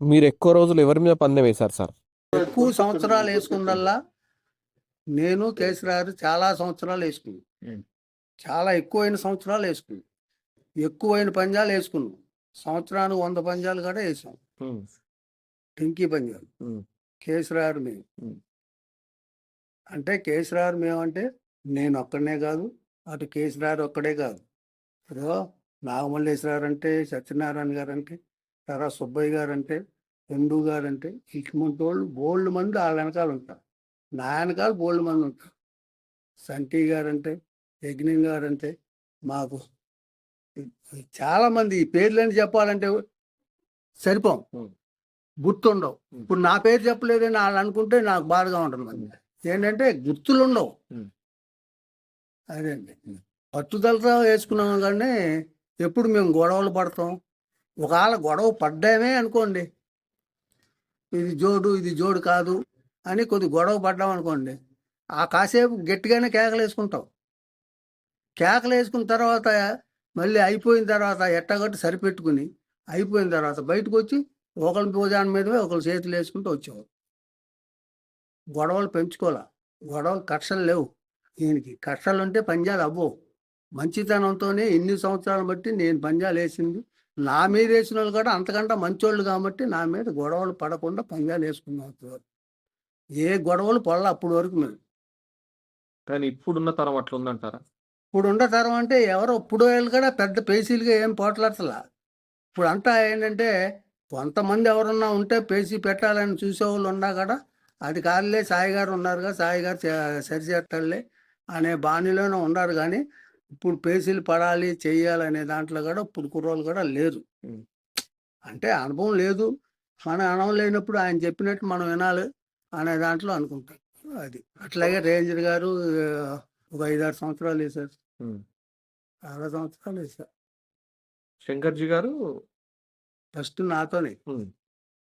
మీరు ఎక్కువ రోజులు ఎవరి మీద పందెం వేశారు సార్? ఎక్కువ సంవత్సరాలు వేసుకుందల్లా నేను కేసీఆర్ చాలా సంవత్సరాలు వేసుకున్నాను ఉం. చాలా ఎక్కువైన సంవత్సరాలు వేసుకున్నాం. ఎక్కువైన పంజాలు వేసుకున్నాం. సంవత్సరానికి వంద పంజాలు కూడా వేసాం. టింకీ పంజాలు. కేసీఆర్ మేము. అంటే కేసీఆర్ మేము అంటే నేను ఒక్కడనే కాదు అటు కేసీఆర్ ఒక్కడే కాదు. ఇప్పుడు నాగమల్లేశ్వరారు అంటే సత్యనారాయణ గారు అంటే తర్వాత సుబ్బయ్య గారు అంటే చందు గారు అంటే ఇటువంటి వాళ్ళు బోల్డ్ మంది వాళ్ళ వెనకాల ఉంటారు నా వెనకాల బోల్డ్ మంది ఉంటారు సంటి గారు అంటే యజ్ఞం గారు అంటే మాకు చాలా మంది ఈ పేర్లని చెప్పాలంటే సరిపోం. గుర్తుండవు. ఇప్పుడు నా పేరు చెప్పలేదని వాళ్ళు అనుకుంటే నాకు బాధగా ఉంటుంది. ఏంటంటే గుర్తులు ఉండవు. అదే అండి పట్టుదలతో వేసుకున్నాం కానీ ఎప్పుడు మేము గొడవలు పడతాం ఒకవేళ గొడవ పడ్డామే అనుకోండి. ఇది జోడు ఇది జోడు కాదు అని కొద్ది గొడవ పడ్డాం అనుకోండి. ఆ కాసేపు గట్టిగానే కేకలు వేసుకుంటాం. కేకలు వేసుకున్న తర్వాత మళ్ళీ అయిపోయిన తర్వాత ఎట్టగట్టు సరిపెట్టుకుని అయిపోయిన తర్వాత బయటకు వచ్చి ఒకరి భోజనం మీద ఒకరి చేతులు వేసుకుంటూ వచ్చేవారు గొడవలు పెంచుకోలే గొడవలు కక్షలు లేవు. దీనికి కక్షలు ఉంటే పంజాలు అవ్వవు. మంచితనంతోనే ఎన్ని సంవత్సరాలు బట్టి నేను పంజాలు వేసింది. నా మీద వేసిన వాళ్ళు కూడా అంతకంటే మంచోళ్ళు కాబట్టి నా మీద గొడవలు పడకుండా పంజాలు వేసుకున్నాం అప్పటి ఏ గొడవలు పడల అప్పటి వరకు మేము. కానీ ఇప్పుడున్న తరం అట్లా ఉందంటారా? ఇప్పుడు ఉండే తరం అంటే ఎవరో ఇప్పుడు వాళ్ళు కూడా పెద్ద పేసీలుగా ఏం పోట్లాడతలా. ఇప్పుడు అంతా ఏంటంటే కొంతమంది ఎవరన్నా ఉంటే పేసీ పెట్టాలని చూసేవాళ్ళు ఉన్నా కూడా అది కాదులే సాయి గారు ఉన్నారుగా సాయి గారు సరిచేస్తాడులే అనే బాణీలోనే ఉన్నారు కానీ ఇప్పుడు పేసీలు పడాలి చెయ్యాలనే దాంట్లో కూడా ఇప్పుడు కుర్రోళ్ళు కూడా ఉం. అంటే అనుభవం లేదు. మన అనుభవం లేనప్పుడు ఆయన చెప్పినట్టు మనం వినాలి అనే దాంట్లో అనుకుంటాం అది. అట్లాగే రేంజర్ గారు ఒక ఐదారు సంవత్సరాలు వేశారు. ఉం. చాలా సంవత్సరాలు వేశారు. శంకర్జీ గారు? ఫస్ట్ నాతోనే.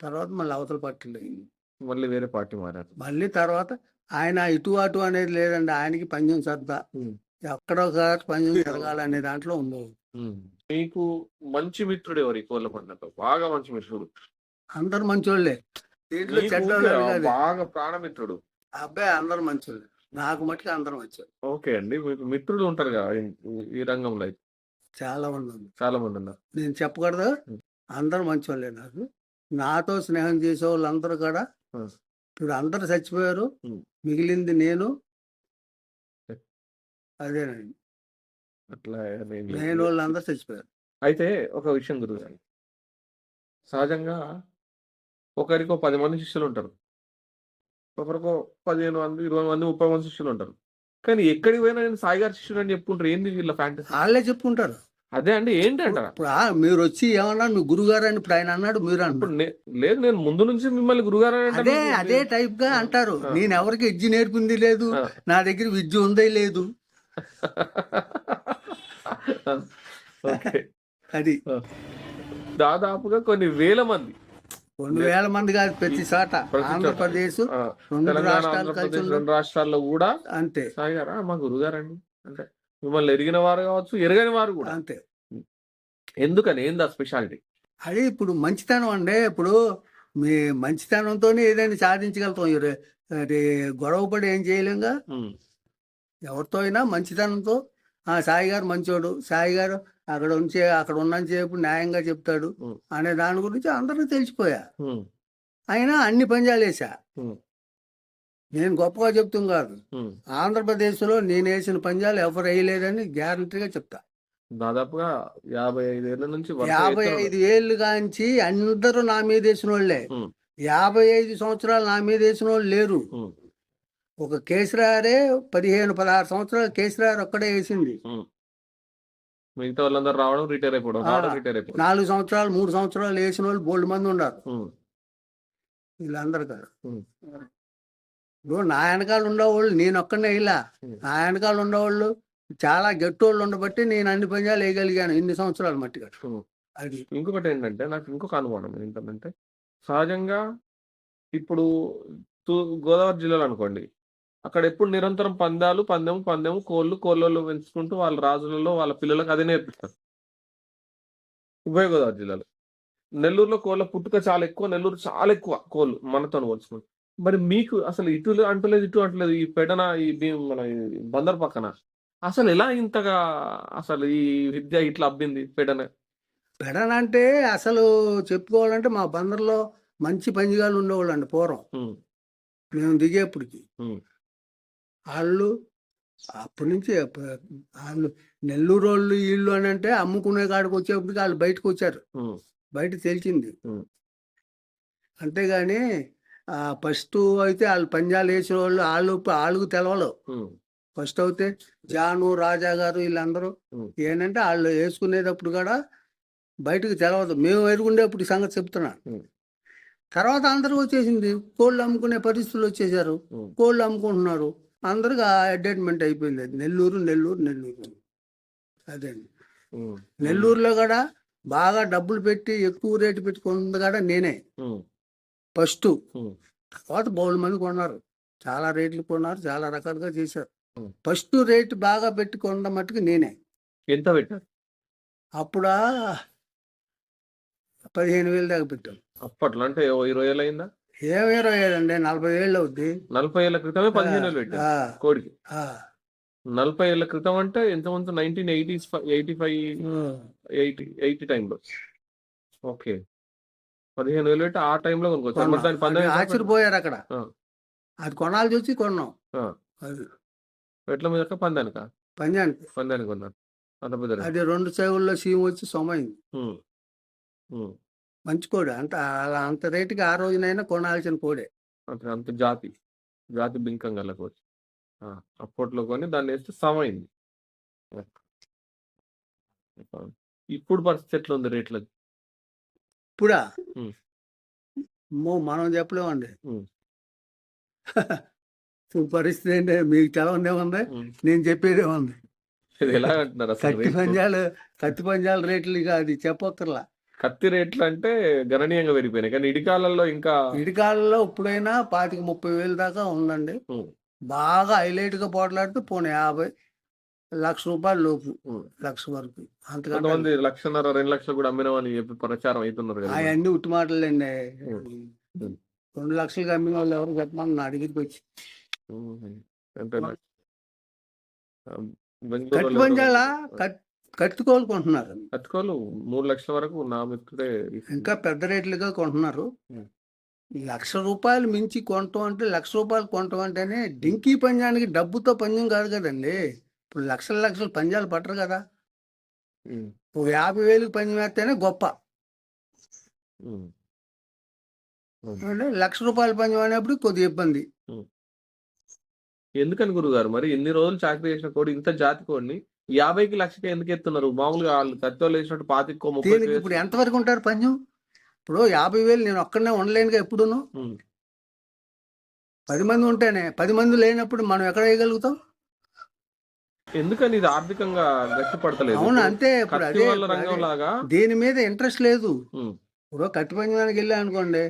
తర్వాత మళ్ళీ అవతల పట్టింది మళ్ళీ వేరే పార్టీ మారారు. మళ్ళీ తర్వాత ఆయన ఇటు అటు అనేది లేదండి. ఆయనకి పంజం సర్దా. ఎక్కడో ఒక పంజం జరగాలనే దాంట్లో ఉండవు. మీకు మంచి మిత్రుడు ఎవరు? ఈ కోళ్ళ పండుగ బాగా మంచి మిత్రుడు. అందరు మంచోళ్ళే. దీంట్లో బాగా ప్రాణమిత్రుడు. అబ్బాయి అందరు మంచోళ్ళే. నాకు మట్టుకు అందరు మంచోళ్ళు. ఓకే అండి. మీకు మిత్రులు ఉంటారు కదా ఈ- రంగంలో అయితే. చాలా మంది ఉన్నారు. చాలా మంది ఉన్నారు. నేను చెప్పకూడదు. అందరు మంచోళ్ళే నాకు. నాతో స్నేహం చేసే వాళ్ళందరూ కూడా ఉం. ఇప్పుడు అందరు చచ్చిపోయారు. మిగిలింది నేను. అదేనండి. అట్లా లేదు. వాళ్ళందరూ చచ్చిపోయారు. అయితే ఒక విషయం గురుగారు సహజంగా ఒకరికి ఒక పది మంది శిష్యులు ఉంటారు. ఒకరికో పదిహేను మంది ఇరవై మంది ముప్పై మంది శిష్యులు ఉంటారు. కానీ ఎక్కడికి పోయినా నేను సాయి గారి శిష్యుడు అని చెప్పుకుంటారు. ఏంది వీళ్ళ ఫ్యాంటసీ వాళ్ళే చెప్పుకుంటారు. అదే అండి ఏంటి అంటారా ఇప్పుడు ఆ మీరు వచ్చి ఏమన్నారు మీ గురుగారు అని ఇప్పుడు ఆయన అన్నాడు మీరు ఇప్పుడు అన్నారు నే- లేదు నేను ముందు నుంచి మిమ్మల్ని గురుగారు అని. అదే అదే టైప్గా అంటారు. నేను ఎవరికి విద్య నేర్పింది లేదు. ఆ. నా దగ్గర విద్య ఉందే లేదు. ఓకే అది. దాదాపుగా కొన్ని వేల మంది. రెండు వేల మంది కాదు ప్రతి చోట. ఆంధ్రప్రదేశ్ రెండు రాష్ట్రాల్లో కూడా అంతే. సాయి గారా మా గురుగారండి. అంటే మిమ్మల్ని ఎరిగిన వారు కావచ్చు ఎరగని వారు కూడా. అంతే. ఎందుకని? ఏంది ఆ స్పెషాలిటీ? అది ఇప్పుడు మంచితనం అండి. ఇప్పుడు మీ మంచితనంతోనే ఏదైనా సాధించగలుగుతాం. గొడవ పడి ఏం చేయలేంగా ఎవరితో అయినా మంచితనంతో ఆ సాయి గారు మంచోడు. సాయి గారు అక్కడ ఉంచే అక్కడ ఉన్నంతసేపు న్యాయంగా చెప్తాడు. అనే దాని గురించి అందరికీ తెలిసిపోయా. అయినా అన్ని పంజాలు వేసా. నేను గొప్పగా చెప్తాం కాదు. ఆంధ్రప్రదేశ్లో నేను వేసిన పంజాలు ఎవరు వేయలేదని గ్యారంటీగా చెప్తా. దాదాపుగా యాభై ఐదేళ్ళ నుంచి వరుస యాభై ఐదు ఏళ్ళు కాంచి అందరూ నా మీద వేసిన వాళ్ళే. యాభై ఐదు సంవత్సరాలు నా మీద వేసిన వాళ్ళు లేరు. ఒక కేసీఆరే పదిహేను పదహారు సంవత్సరాలు కేసీఆర్ ఒక్కడే వేసింది మిగతా వాళ్ళందరూ రావడం రిటైర్ అయిపోవడం రిటైర్ అయిపోవడం నాలుగు సంవత్సరాలు మూడు సంవత్సరాలు వేసిన వాళ్ళు బోల్డ్ మంది ఉన్నారు. వీళ్ళందరూ కాదు. ఇప్పుడు నా వెనకాల ఉండేవాళ్ళు నేను ఒక్కనే ఇలా. నా వెనకాల ఉండేవాళ్ళు చాలా గట్టోళ్ళు ఉండబట్టి నేను అన్ని పంజాలు వేయగలిగాను ఇన్ని సంవత్సరాలు మట్టిగా ఉం. అది ఇంకొకటి ఏంటంటే నాకు ఇంకొక అనుమానం ఏంటంటే సహజంగా ఇప్పుడు గోదావరి జిల్లాలో అనుకోండి అక్కడ ఎప్పుడు నిరంతరం పందాలు పందెం పందెం కోళ్ళు కోళ్ళలో పెంచుకుంటూ వాళ్ళ రాజులలో వాళ్ళ పిల్లలకు అదే నేర్పిస్తారు. ఉభయ గోదావరి జిల్లాలో. నెల్లూరులో కోళ్ళ పుట్టుక చాలా ఎక్కువ నెల్లూరు చాలా ఎక్కువ కోళ్ళు మనతో పోల్చుకుంటే. మరి మీకు అసలు ఇటు అంటలేదు ఇటు అంటలేదు ఈ పెడన ఈ మన బందర్ పక్కన అసలు ఎలా ఇంతగా అసలు ఈ విద్య ఇట్లా అబ్బింది పెడన? పెడనంటే అసలు చెప్పుకోవాలంటే మా బందర్లో మంచి పంజిగాలు ఉండేవాళ్ళు అండి పూర్వం మేము దిగేప్పటికి. వాళ్ళు అప్పటి నుంచి వాళ్ళు నెల్లూరు వాళ్ళు వీళ్ళు అని అంటే అమ్ముకునే కాడికి వచ్చేప్పటికి వాళ్ళు బయటకు వచ్చారు బయట తెలిసింది. అంతేగాని ఫస్ట్ అయితే వాళ్ళు పంజాలు వేసిన వాళ్ళు వాళ్ళు వాళ్ళకు తెలవలు ఫస్ట్ అయితే జాను రాజా గారు వీళ్ళందరూ. ఏంటంటే వాళ్ళు వేసుకునేటప్పుడు కూడా బయటకు తెలవదు. మేము ఎదుగుండేప్పుడు సంగతి చెప్తున్నాను. ఉమ్. తర్వాత అందరూ వచ్చేసింది. కోళ్ళు అమ్ముకునే పరిస్థితులు వచ్చేసారు. కోళ్ళు అమ్ముకుంటున్నారు. అందరికి అడ్వర్టైజ్మెంట్ అయిపోయింది అది. నెల్లూరు నెల్లూరు నెల్లూరు అదే ఉమ్, నెల్లూరులో కూడా బాగా డబ్బులు పెట్టి ఎక్కువ రేటు పెట్టి కొన్నది కూడా నేనే. ఫస్ట్. తర్వాత బౌల్ మంది కొన్నారు. చాలా రేట్లు కొన్నారు చాలా రకాలుగా చేశారు. ఫస్ట్ రేటు బాగా పెట్టి కొనడం మట్టుకు నేనే. ఎంత పెట్టారు? అప్పుడా పదిహేను వేలు దాకా పెట్టాం. అప్పట్లో అంటే ఇరవై ఏళ్ళు అయిందా? ఏమి ఇరవై ఏళ్ళు అండి నలభై ఏళ్ళు అవుద్ది. నలభై ఏళ్ళ క్రితమే పదిహేను వేలు పెట్టారు కోడికి. నలభై ఏళ్ళ క్రితం అంటే ఎంతమంది nineteen eighties eighty five. Eighty eighty టైంలో ఓకే. పదిహేను వేలు పెట్టి ఆ టైంలో కొనుక్కోవచ్చు. ఆశ్చర్యపోయారు అక్కడ. అది కొనాల్సి వచ్చి కొన్నాం. అది. ఎట్ల మీద పందానిక? పంజానికి పందానికి కొన్నారు. అది రెండు చెవుల్లో సీమ్ వచ్చి సొమైంది. మంచి కోడి అంత అలా అంత రేటుకి ఆ రోజునైనా కొనాల్సిన కోడే. అంత అంత జాతి జాతి బింకం గల కోడి. అప్పట్లో కొని దాన్ని వేస్తే సమయింది ఇప్పుడు పరిస్థితి ఎట్లా ఉంది రేట్ల ఇప్పుడా మనం చెప్పలేమండి. పరిస్థితి ఏంటి? మీకు తెలవదే ఉంది. నేను చెప్పేదే ఉంది. కత్తి? పంజాలు కత్తి పంజాల రేట్లు ఇక అది చెప్పక్కర్లా. కత్తి రేట్లు అంటే గణనీయంగా పెరిగిపోయినాయి. కానీ ఇడికాలలో ఇంకా ఇడికాలలో ఇప్పుడైనా పాతిక ముప్పై వేలు దాకా ఉందండి. బాగా హైలైట్గా పోట్లాడితే పోనీ యాభై లక్ష రూపాయలు లోపు. లక్ష వరకు అంతకంటే లక్షన్నర రెండు లక్షలు కూడా అమ్మినవని చెప్పి ప్రచారం అవుతున్నారు అవన్నీ ఉట్టి మాటలండి. రెండు లక్షలు అమ్మిన వాళ్ళు ఎవరు చెప్పమని నా దగ్గరికి వచ్చి ఉం. ఎంత ఆ, కత్తికోలు కొంటున్నారు కత్తికోలు మూడు లక్షల వరకు నా మిత్రుడే ఇంకా పెద్ద రేట్లుగా కొంటున్నారు. లక్ష రూపాయలు మించి కొనటం అంటే లక్ష రూపాయలు కొనటం అంటేనే డింకీ పంజానికి డబ్బుతో పంజం కాదు కదండి. ఇప్పుడు లక్షల లక్షలు పంజాలు పట్టరు కదా. యాభై వేలకు పంజం వేస్తేనే గొప్ప. లక్ష రూపాయల పంజం అనేప్పుడు కొద్దిగా ఇబ్బంది. ఎందుకని గురుగారు మరి ఎన్ని రోజులు చాకరీ చేసిన కోడి ఇంత జాతి కోడిని యాభైకి లక్షకి ఎందుకు ఎత్తున్నారు? మామూలుగా వాళ్ళు కత్తిలో వేసినట్టు పాతికో ముప్పై ఇప్పుడు ఎంతవరకు ఉంటారు పంజం? ఇప్పుడు యాభై వేలు నేను ఒక్కడనే ఉండలేనుగా ఎప్పుడును. పది మంది ఉంటేనే పది మంది లేనప్పుడు మనం ఎక్కడ వేయగలుగుతాం? ఎందుకని ఇది ఆర్థికంగా గట్టి పడతలేదు అవును అంతే. దీని మీద ఇంట్రెస్ట్ లేదు. ఇప్పుడు కత్తి పంజానికి వెళ్ళా అనుకోండి.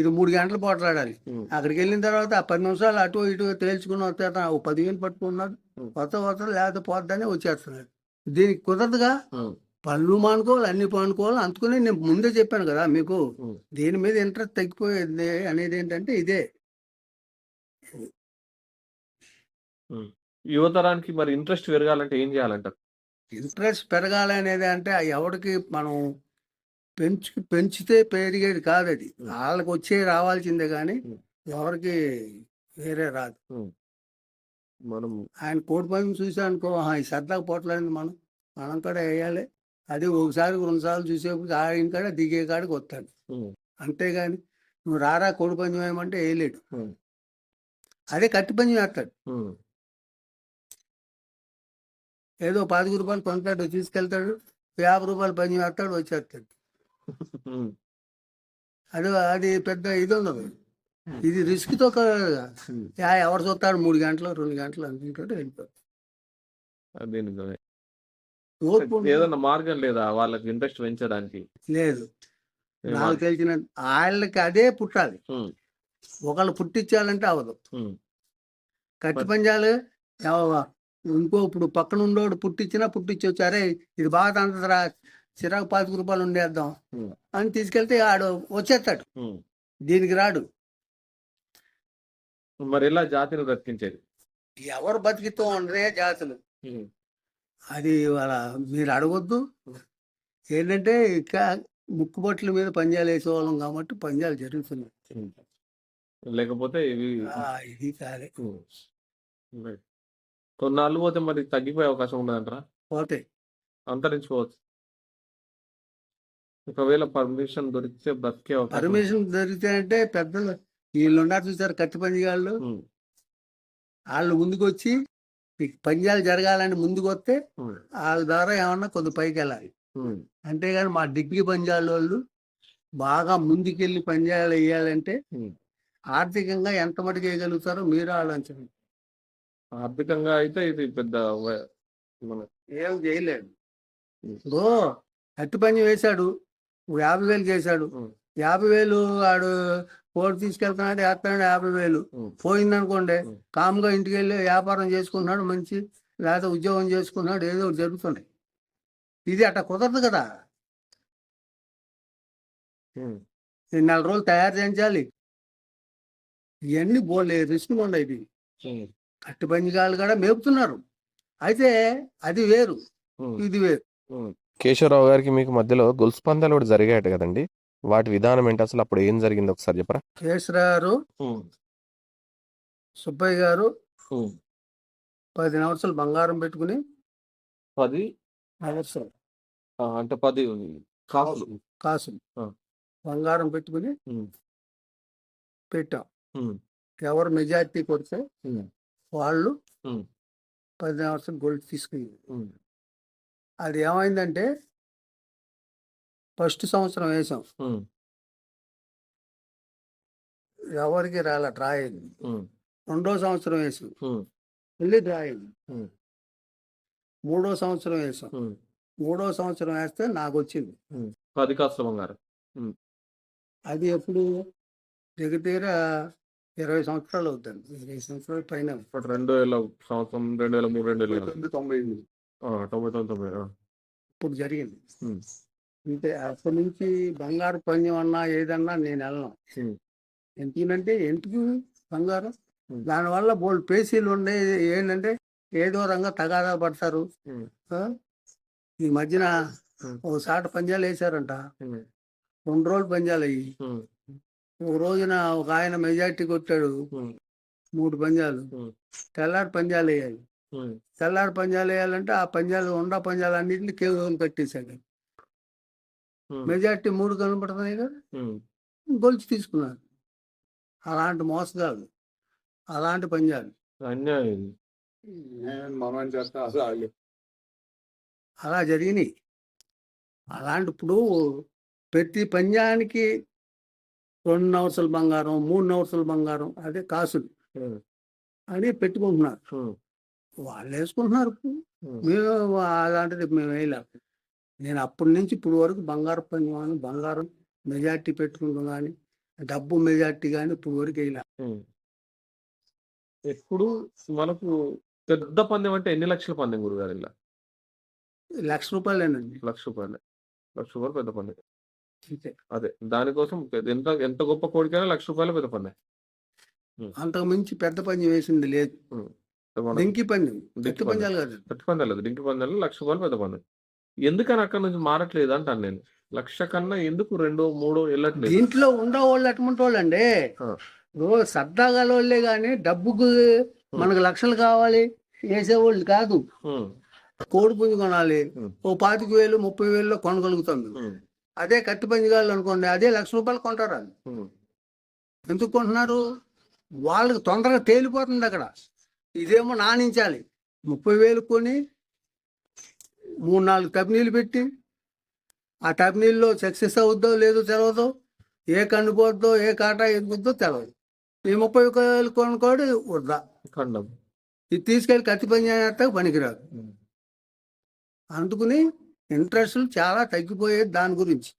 ఇది మూడు గంటలు పోట్లాడాలి. అక్కడికి వెళ్ళిన తర్వాత ఆ పది నిమిషాలు అటు ఇటు తేల్చుకుని వస్తే ఓ పదివేలు పట్టుకున్నాడు. కొత్త కొత్త లేకపోతే పోద్దని వచ్చేస్తున్నాడు దీనికి కుదరదుగా. పనులు మానుకోవాలి అన్ని మానుకోవాలి అందుకని నేను ముందే చెప్పాను కదా మీకు. దీని మీద ఇంట్రెస్ట్ తగ్గిపోయేది అనేది ఏంటంటే ఇదే యువతరానికి మరి ఇంట్రెస్ట్ పెరగాలంటే ఏం చేయాలంటారు ఇంట్రెస్ట్ పెరగాలి అనేది అంటే ఎవరికి మనం పెంచు పెంచితే పెరిగేది కాదు అది వాళ్ళకి వచ్చే రావాల్సిందే కానీ. ఎవరికి వేరే రాదు మనం ఆయన కోడి పందెం చూసా అనుకో ఈ సరదాగా పోట్లాడింది మనం మనం కూడా వేయాలి అది ఒకసారి రెండు సార్లు చూసేప్పుడు ఆయన కాడ దిగే కాడికి వస్తాడు. అంతేగాని నువ్వు రారా కోడి పందెం వేయమంటే వేయలేడు. అదే కత్తి పందెం వేస్తాడు. ఏదో పాతిక రూపాయలు కొంటాడు తీసుకెళ్తాడు యాభై రూపాయలు పందెం వేస్తాడు వచ్చేస్తాడు. అది అది పెద్ద ఇది ఉండదు ఇది రిస్క్తో క- ఉం. యా, ఎవరు చూస్తాడు మూడు గంటలు రెండు గంటలు అనుకుంటాడు వెళ్ళిపోతాడు. ఏదన్నా మార్గం లేదా వాళ్ళకి ఇంట్రెస్ట్ పెంచడానికి? లేదు. నాకు? తెలిసిన వాళ్ళకి అదే పుట్టాలి. ఒకళ్ళు పుట్టించాలంటే అవదు మరి- పంజాలు ఇంకో ఇప్పుడు పక్కన ఉండోడు పుట్టించినా పుట్టించొచ్చు అరే ఇది బాగా తంతరా చిరాకు పాతిక రూపాయలు ఉండేద్దాం. అని తీసుకెళ్తే ఆడు వచ్చేస్తాడు. దీనికి రాడు మరి ఎలా జాతిని బ్రతికించేది ఎవరు బతికితో ఉండరే జాతులు. అది వాళ్ళ మీరు అడగొద్దు ఏంటంటే ఇక ముక్కుబొట్ల మీద పంజాలు వేసేవాళ్ళం కాబట్టి పంజాలు జరుగుతున్నాయి. లేకపోతే ఇవి ఇది. రైట్. కొన్నాళ్ళు పోతే మరి తగ్గిపోయే అవకాశం ఉండదంటారా పోతే అంతరించుకోవచ్చు ఒకవేళ పర్మిషన్ దొరికితే అవకాశం పర్మిషన్ దొరికితే అంటే పెద్దలు వీళ్ళు ఉన్నారు చూసారు కత్తి పంజాళ్ళు ఉమ్. వాళ్ళు ముందుకు వచ్చి ఈ పంజాలు జరగాలని ముందుకు వస్తే. వాళ్ళ ద్వారా ఏమన్నా కొద్ది పైకి వెళ్ళాలి. అంతేగాని మా డిగ్రీ పంజాలు వాళ్ళు బాగా ముందుకెళ్ళి పంజాలు వేయాలంటే. ఆర్థికంగా ఎంత మటుకు వేయగలుగుతారో మీరు ఆలోచించండి ఆర్థికంగా అయితే ఇది పెద్ద ఏం ఉం. ఇప్పుడు అట్టి పని వేశాడు ఓ యాభై వేలు చేశాడు. యాభై వేలు వాడు కోడి తీసుకెళ్తున్నాడు వేస్తున్నాడు యాభై వేలు. పోయిందనుకోండి. కామ్గా ఇంటికి వెళ్ళి వ్యాపారం చేసుకుంటున్నాడు మంచి లేకపోతే ఉద్యోగం చేసుకుంటున్నాడు ఏదో ఒకటి జరుగుతుంది ఇది అట్ట కుదరదు కదా నెల రోజులు తయారు చేయించాలి ఇవన్నీ బోలే రిస్క్ ఉన్నాయి ఇది ఉమ్. అట్టి పంజాలు కూడా మేపుతున్నారు అయితే అది వేరు. ఇది వేరు. కేశవరావు గారికి మీకు మధ్యలో గొలుసు పందాలు కూడా జరిగాయట కదండి వాటి విధానం ఏంటి అసలు అప్పుడు ఏం జరిగింది ఒకసారి చెప్పరా కేసరారు ఉమ్. సుబ్బయ్య గారు. పది నవర్సులు బంగారం పెట్టుకుని పది నవర్సులు అంటే పది కాసులు కాసులు. బంగారం పెట్టుకుని. పెట్టాం. ఎవరు మెజార్టీ కొడితే. వాళ్ళు. పది నవర్సులు గోల్డ్ తీసుకుని ఉమ్. అది ఏమైందంటే ఫస్ట్ సంవత్సరం వేసాం. ఎవరికి రాల డ్రా అయింది. రెండో సంవత్సరం వేసాం. మళ్ళీ డ్రా అయింది. మూడో సంవత్సరం వేసాం. మూడో సంవత్సరం వేస్తే నాకు వచ్చింది పది కాసుల బంగారం అది ఎప్పుడు? దగ్గర దగ్గర ఇరవై సంవత్సరాలు అవుతుంది. ఇరవై సంవత్సరాల పైన. రెండు వేల సంవత్సరం రెండు వేల మూడు రెండు వేల తొంభై ఎనిమిది. తొంభై తొమ్మిది. ఇప్పుడు జరిగింది. అంతే అప్పటి నుంచి బంగారు పందెం అన్నా ఏదన్నా నేను వెళ్ళను. ఎందుకంటే ఎందుకు బంగారం. దానివల్ల బోల్డ్ పేసీలు ఉండే ఏంటంటే ఏదో రంగా తగాదా పడతారు? ఈ మధ్యన. ఒక సాట పంజాలు వేశారంట ఉమ్. రెండు రోజులు పంజాలు అయ్యి. ఒక రోజున ఒక ఆయన మెజార్టీ కొట్టాడు. మూడు పంజాలు. తెల్లారి పంజాలు వేయాలి. తెల్లారి పంజాలు వేయాలంటే ఆ పంజాలు ఉండ పంజాలు అన్నింటినీ కేవలం కట్టేశాడు. మెజార్టీ మూడు కనపడుతున్నాయి కదా. గొలిచి తీసుకున్నారు అలాంటి మోసగాళ్ళు అలాంటి పంజాలు. అలా జరిగినాయి. అలాంటి ఇప్పుడు ప్రతి పంజానికి రెండు నవసల బంగారం మూడు నవసల బంగారం అదే కాసులు. అని పెట్టుకుంటున్నారు. వాళ్ళు వేసుకుంటున్నారు. మేము అలాంటిది మేము వేయలేము నేను అప్పటి నుంచి ఇప్పుడు వరకు బంగారం పంజాను బంగారం మెజార్టీ పెట్టుకుంటాం కానీ డబ్బు మెజార్టీ కానీ ఇప్పుడు వరకు వేయలే. ఎప్పుడు మనకు పెద్ద పందెం అంటే ఎన్ని లక్షల పందెం గురుగారు ఇలా? లక్ష రూపాయలేనండి. లక్ష రూపాయలు. లక్ష రూపాయలు పెద్ద పందెం. అదే. దానికోసం ఎంత ఎంత గొప్ప కోడికైనా లక్ష రూపాయలు పెద్ద పందెం. అంతకు మించి పెద్ద పందెం వేసింది లేదు. డింకి పందెం ఎత్తు పందాలు కాదు. పందాలు లేదు డింకి పందాలు లక్ష రూపాయలు పెద్ద పందెం. ఎందుకని అక్కడ నుంచి మారట్లేదు అంటాను నేను. లక్ష కన్నా ఎందుకు రెండో మూడో వెళ్ళట్లేదు? దీంట్లో ఉండేవాళ్ళు ఎటువంటి వాళ్ళు అండి. ఓ సరదాగా వాళ్ళే కానీ డబ్బుకు మనకు లక్షలు కావాలి వేసేవాళ్ళు కాదు. కోడి పుంజు కొనాలి. ఓ పాతిక వేలు ముప్పై వేలలో కొనగలుగుతాం. అదే కత్తి పంజగాళ్ళు అనుకోండి అదే లక్ష రూపాయలు కొంటారు. ఎందుకు కొంటున్నారు? వాళ్ళకి తొందరగా తేలిపోతుంది అక్కడ. ఇదేమో నానించాలి ముప్పై వేలు కొని మూడు నాలుగు టబ్నీలు పెట్టి ఆ టబ్నీల్లో సక్సెస్ అవుద్దో లేదో తెలియదు ఏ కన్ను పోద్దో ఏ కాటా ఎదుగుద్దో తెలియదు ఈ ముప్పై వేలు కొనుక్కోడు వద్దా ఖండం. ఇది తీసుకెళ్ళి కత్తి పని చేస్తే పనికిరాదు. అందుకుని ఇంట్రెస్ట్లు చాలా తగ్గిపోయేది దాని గురించి.